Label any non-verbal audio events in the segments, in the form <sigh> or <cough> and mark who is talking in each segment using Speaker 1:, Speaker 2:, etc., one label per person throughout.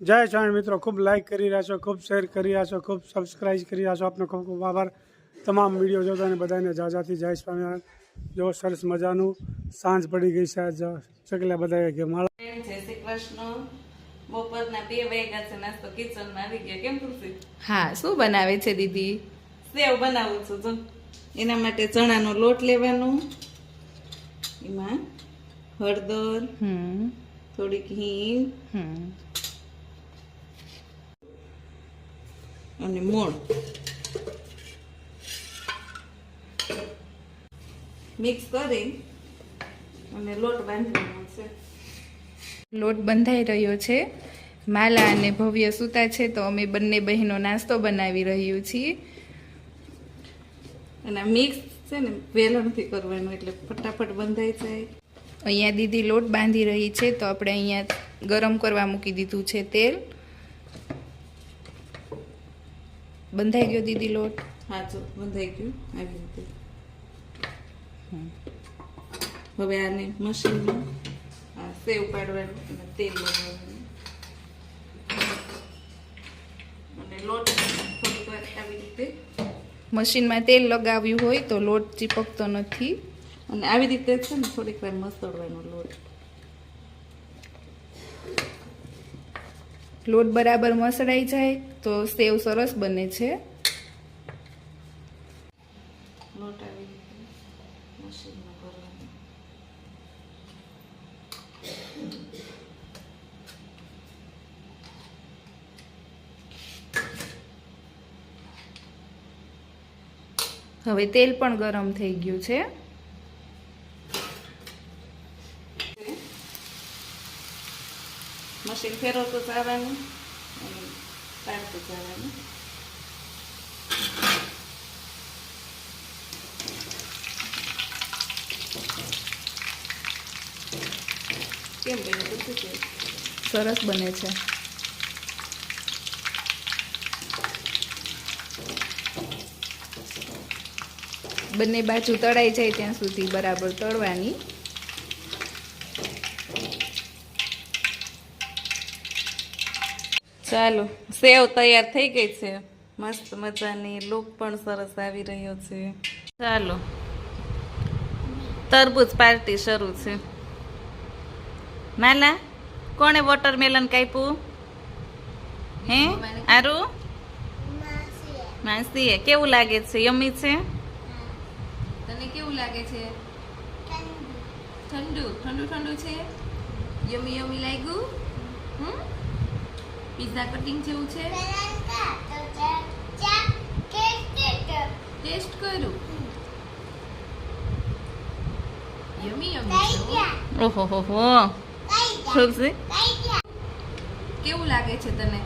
Speaker 1: જય સ્વામી મિત્રો ખૂબ લાઈક કરી રહ્યા છો ખૂબ શેર કરી રહ્યા છો ખૂબ સબસ્ક્રાઇબ કરી રહ્યા છો. આપનો ખૂબ ખૂબ આભાર. તમામ વીડિયો જોતા અને બધાને જાજાથી જય સ્વામિનારાયણ. જો સરસ મજાનું સાંજ પડી ગઈ છે આજ ચકલા બધા કે માળા.
Speaker 2: જય શ્રી કૃષ્ણ. બપોરના બે વાગ્યા છે નાસ્તો કિચનમાં આવી ગયા. કેમ ખુશી
Speaker 3: હા શું બનાવે છે દીદી?
Speaker 2: સેવ બનાવું છું જો. એના માટે ચણાનો લોટ લેવાનો. એમાં હળદર
Speaker 3: હમ.
Speaker 2: થોડીક હિંગ
Speaker 3: હમ
Speaker 2: અને મોણ. મિક્સ કરી અને લોટ બાંધવાનો છે.
Speaker 3: લોટ બંધાઈ રહ્યો છે. માલા અને ભવ્ય સૂતા છે તો અમે બંને બહેનો નાસ્તો બનાવી રહ્યું છીએ.
Speaker 2: અને મિક્સ છે ને વેલણથી કરવાનું એટલે ફટાફટ બંધાઈ જાય.
Speaker 3: અહીંયા દીદી લોટ બાંધી રહી છે તો આપણે અહીંયા ગરમ કરવા મૂકી દીધું છે તેલ. બંધાઈ ગયો દીદી લોટ?
Speaker 2: હા તો બંધાઈ ગયો. આવી રીતે. હવે આને મશીનમાં આ સેવ પાડવાનું અને તેલ લગાવવાનું. અને લોટ થોડીક વાર આવી રીતે
Speaker 3: મશીનમાં તેલ લગાવ્યું હોય તો લોટ ચીપકતો નથી.
Speaker 2: અને આવી રીતે છે ને થોડીક વાર મસળવાનો લોટ.
Speaker 3: લોટ બરાબર મસળાઈ જાય તો સેવ સરસ બને છે.
Speaker 2: લોટ આવી મશીનમાં ભરવાનો.
Speaker 3: હવે તેલ પણ ગરમ થઈ ગયું છે.
Speaker 2: મશીન ફેરવતું જવાનું અને પાડતું જવાનું કેમ બન્યું બધું છે
Speaker 3: સરસ બને છે બંને બાજુ તળાઈ જાય ત્યાં સુધી બરાબર તળવાની.
Speaker 2: ચાલો. સેવ તૈયાર થઈ ગઈ છે. મસ્ત મજાની લુક પણ સરસ આવી રહ્યો છે. ચાલો. તરબૂચ પાર્ટી શરૂ છે. માલા, કોણે વોટરમેલન કાપ્યું? હે? આરું માસીએ. કેવું લાગે છે? યમી છે?
Speaker 3: તને કેવું લાગે છે? ઠંડુ ઠંડુ ઠંડુ છે? યમી યમી લાગ્યું? હમ? પિઝા કટિંગ જેવું છે? ટેસ્ટ કરું. યમી યમી.
Speaker 2: ઓહો હો. હો ખૂબ છે
Speaker 3: કેવું લાગે છે તને?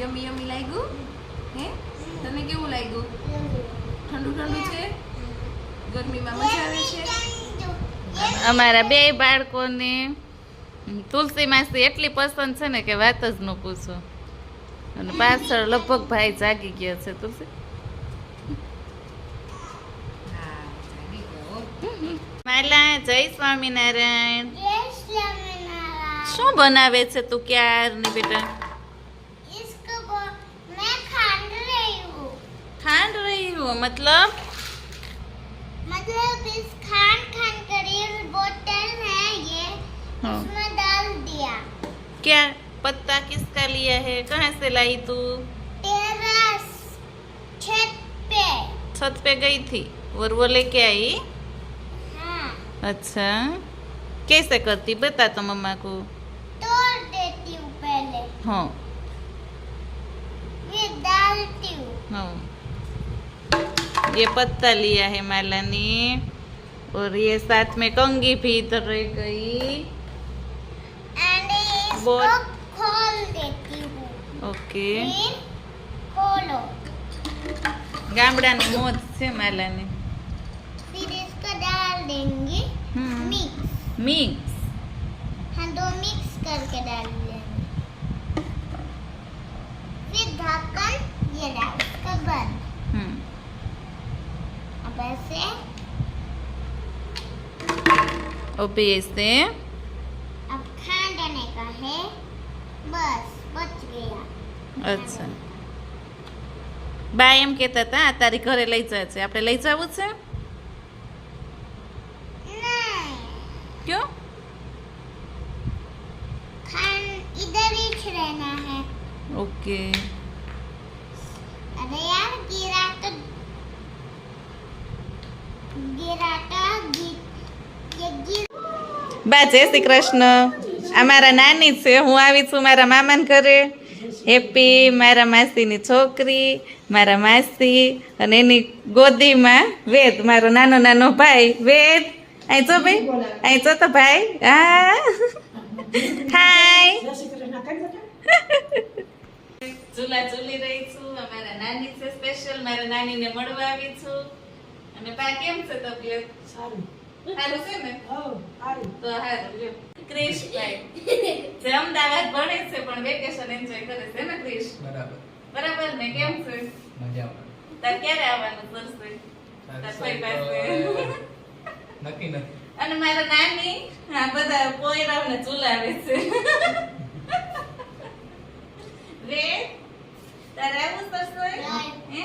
Speaker 3: યમી યમી લાગ્યું? હે? તને કેવું લાગ્યું? ઠંડુ ઠંડુ છે? ગરમીમાં મજા આવે છે?
Speaker 2: અમારા બે બાળકોને તુલસી માસી એટલી પસંદ છે ને કે વાત જ ન પૂછો. અને પાછળ લગભગ ભાઈ જાગી ગયો છે તુલસી. માલા જય સ્વામિનારાયણ. શું બનાવે છે તું ક્યારની બેટા? ખાંડ રહી હું મતલબ? क्या पत्ता किसका लिया है? कहाँ से लाई तू?
Speaker 4: छत पे।
Speaker 2: छत पे गई थी? और वो लेके आई?
Speaker 4: हाँ।
Speaker 2: अच्छा। कैसे करती? बता तो मम्मा को।
Speaker 4: तोड़ देती हूँ पहले।
Speaker 2: हाँ।
Speaker 4: फिर डालती हूँ।
Speaker 2: हाँ। ये पत्ता लिया है माला ने और ये साथ में कंगी भी इधर रह गई। बोल।
Speaker 4: खोल देती हूँ।
Speaker 2: ओके।
Speaker 4: खोलो।
Speaker 2: गामड़ा ने मोद से मैं लेने
Speaker 4: फिर इसको डाल देंगे
Speaker 2: हम्म।
Speaker 4: मिक्स।
Speaker 2: मिक्स।
Speaker 4: हाँ दो मिक्स करके डाल देंगे। फिर ढक्कन ये डाल इसका बंद।
Speaker 2: हम्म।
Speaker 4: अब ऐसे। अब ऐसे
Speaker 2: અચ્છા બા એમ કહેતા હતા "આ તારી ઘરે લઈ જાય છે આપણે લઈ જવું છે
Speaker 4: नहीं
Speaker 2: ક્યો
Speaker 4: खान इधर ही रहना है
Speaker 2: ઓકે
Speaker 4: अरे यार गिरा तो गिरा तो गिर ये गिर
Speaker 2: બા જય શ્રી કૃષ્ણ આ મારા નાની છે હું આવી છું મારા મામાને ઘરે. હેપી મારા માસીની છોકરી મારા માસી અને એની ગોદીમાં વેદ મારો નાનો નાનો ભાઈ. વેદ અહીં છો ભાઈ અહીં છો તો ભાઈ. હા. હાય ચૂલા ચૂલી રહી છું અમારા નાની છે સ્પેશિયલ મારા નાનીને મળવા આવી છું. અને કેમ છે તબિયત? સારું. છે ને? તો હારું. ક્રિશભાઈ જે અમદાવાદ ભણે છે પણ વેકેશન એન્જોય કરે છે ને ક્રિશ?
Speaker 5: બરાબર.
Speaker 2: બરાબર ને? કેમ છે?
Speaker 5: મજામાં.
Speaker 2: તાર ક્યારે આવવાનું સરસે તાર ભાઈ પાસે. <laughs>
Speaker 5: નક્કી નથી.
Speaker 2: અને મારા નાની આ બધા પોયરાઓને ચૂલાવે છે. <laughs> રે તારે આવું તો હે?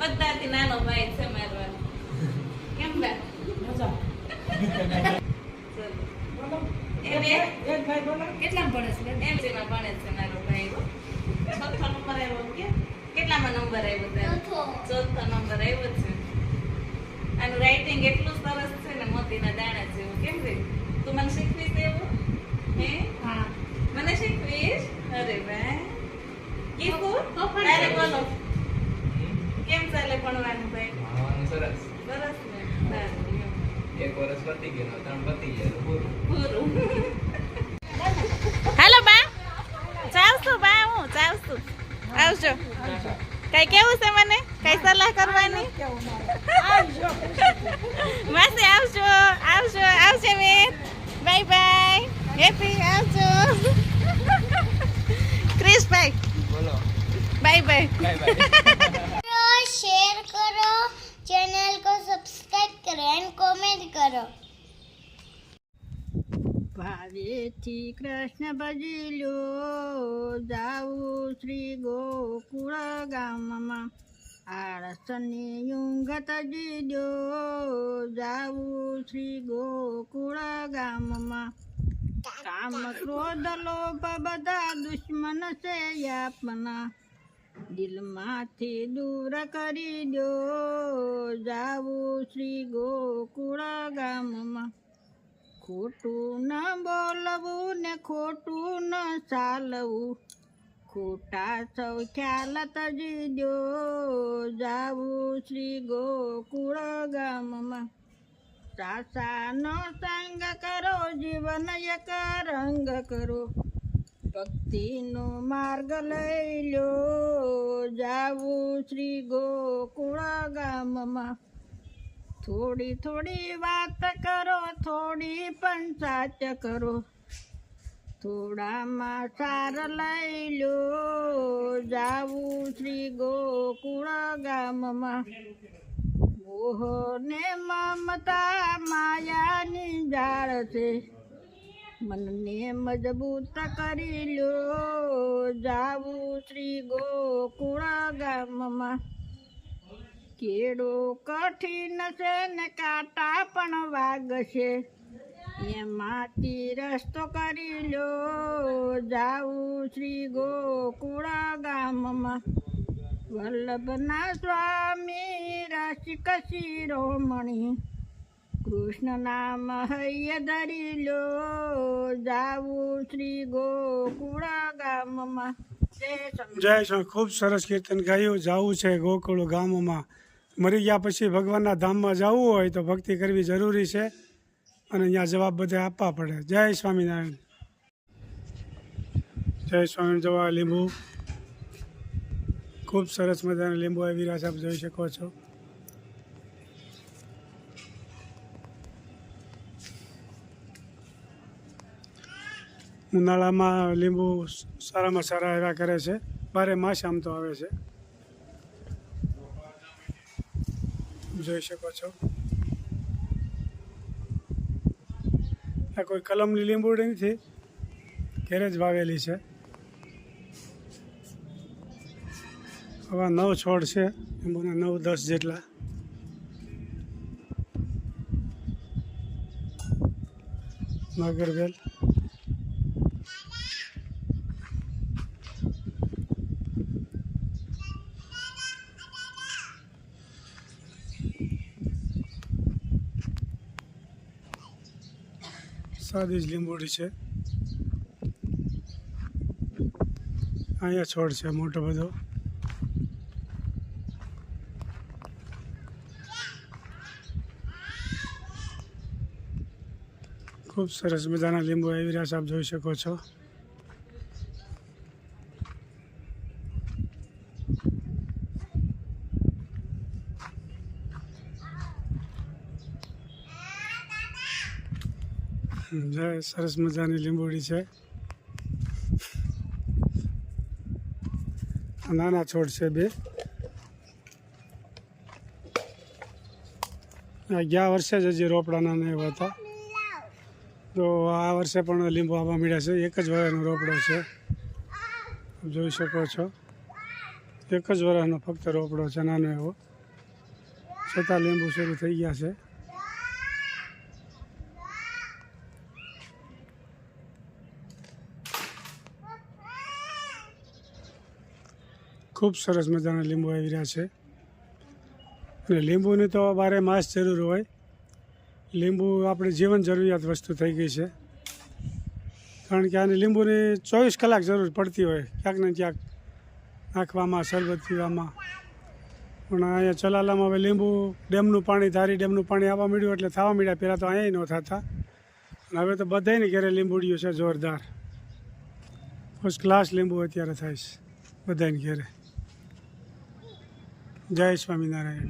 Speaker 2: બધાથી નાનો ભાઈ છે મારો આ. કેમ બા <laughs> કેટલામાં ભણે છે એમ MG માં ભણે છે મારો ભાઈ હો. ચોથો નંબર આવ્યો કે? કેટલામાં નંબર આવ્યો? ચોથો. નંબર આવ્યો છે. આનું રાઇટિંગ એટલું સરસ છે ને મોતીના દાણા જેવું. કેમ છે તું મને શીખવીશ એવું? હે? મને શીખવીશ? અરે કીકુ તારે બોલો. કેમ ચાલે ભણવાનું ભાઈ?
Speaker 5: ભણવાનું સરસ.
Speaker 2: સરસ ને? સારું.
Speaker 5: એક
Speaker 2: હેલો બા. ચાલશું બા હું ચાલશું. આવજો. કઈ કેવું છે મને? કઈ સલાહ કરવાની? માસે આવજો આવજો આવજો મેં. Bye bye. હેપી આવજો. ક્રિશભાઈ
Speaker 5: બોલો. Bye
Speaker 4: bye. Bye bye. Share કરો ચેનલ કરો એન્ડ કોમેન્ટ કરો.
Speaker 6: ભાવેથી કૃષ્ણ ભજી લ્યો જાવું શ્રી ગોકુળ ગામમાં. આળસની ઊંઘત જીજો જાવું શ્રી ગોકુળ ગામમાં. કામ ક્રોધ લોપ બધા દુશ્મન છે આપના. દિલમાંથી દૂર કરી દો. જાવું શ્રી ગોકુળ ગામમાં. ખોટું ન બોલવું ને ખોટું ન ચાલવું. ખોટા સૌ ખ્યાલ તજી દો. જાવું શ્રી ગોકુળ ગામમાં. સાસાનો સંગ કરો, જીવન એક રંગ કરો. ભક્તિનો માર્ગ લઈ લો. જાવું શ્રી ગોકુળ ગામમાં. થોડી થોડી વાત કરો, થોડી પણ સાચ કરો. થોડામાં સાર લઈ લો. જાવું શ્રી ગોકુળ ગામમાં. મોહ ને મમતા માયાની જાળ છે. મનને મજબૂત કરી લો. જાવું શ્રી ગોકુળ ગામમાં. કેડો કઠિન છે ને કાંટા પણ વાગશે. એમાંથી રસ્તો કરી લો. જાવું શ્રી ગોકુળ ગામમાં. વલ્લભના સ્વામી રસિક શિરોમણી કૃષ્ણ નામ હૈય ધરી લો. જાવું શ્રી ગોકુળ ગામમાં. જય સ્વામી
Speaker 1: ખૂબ સરસ કીર્તન ગાયું. જાવું છે ગોકુળ ગામમાં. મરી ગયા પછી ભગવાનના ધામમાં જવું હોય તો ભક્તિ કરવી જરૂરી છે. અને અહીંયા જવાબ બધા આપવા પડે. જય સ્વામિનારાયણ. જય સ્વામી જવા લીંબુ. ખૂબ સરસ મજાના લીંબુ આવી રહ્યા છે. આપ જોઈ શકો છો. ઉનાળામાં લીંબુ સારામાં સારા એવા કરે છે. બારે માસ આમ તો આવે છે. જોઈ શકો છો. આ કોઈ કલમની લીંબુડી નથી. ઘેરે જ વાવેલી છે. આવા નવ છોડ છે. લીંબુના નવ દસ જેટલા. નાગરવેલ. સાદી જ લીંબોડી છે. અહીંયા છોડ છે મોટો બધો. ખૂબ સરસ મજાના લીંબુ આવી રહ્યા છે, આપ જોઈ શકો છો. જય સરસ મજાની લીંબોડી છે. નાના છોડ છે બે. ગયા વર્ષે જ હજી રોપડા નાના એવા હતા. તો આ વર્ષે પણ લીંબુ આવવા મળ્યા છે. એક જ વરાનો રોપડો છે. જોઈ શકો છો. એક જ વરાનો ફક્ત રોપડો છે, નાનો એવો. છતાં લીંબુ શરૂ થઈ ગયા છે. ખૂબ સરસ મજાના લીંબુ આવી રહ્યા છે. અને લીંબુની તો બારે માસ જરૂર હોય. લીંબુ આપણી જીવન જરૂરિયાત વસ્તુ થઈ ગઈ છે. કારણ કે આને લીંબુની ચોવીસ કલાક જરૂર પડતી હોય. ક્યાંક ને ક્યાંક નાખવામાં, શરબત પીવામાં. પણ અહીંયા ચલાલામાં હવે લીંબુ ડેમનું પાણી, ધારી ડેમનું પાણી આવવા મળ્યું એટલે થવા મળ્યા પહેલાં તો અહીંયા ન થતા. અને હવે તો બધાને ઘરે લીંબુડિયું છે, જોરદાર. ફર્સ્ટ ક્લાસ લીંબુ અત્યારે થાય છે. બધાને ઘરે. જય સ્વામિનારાયણ.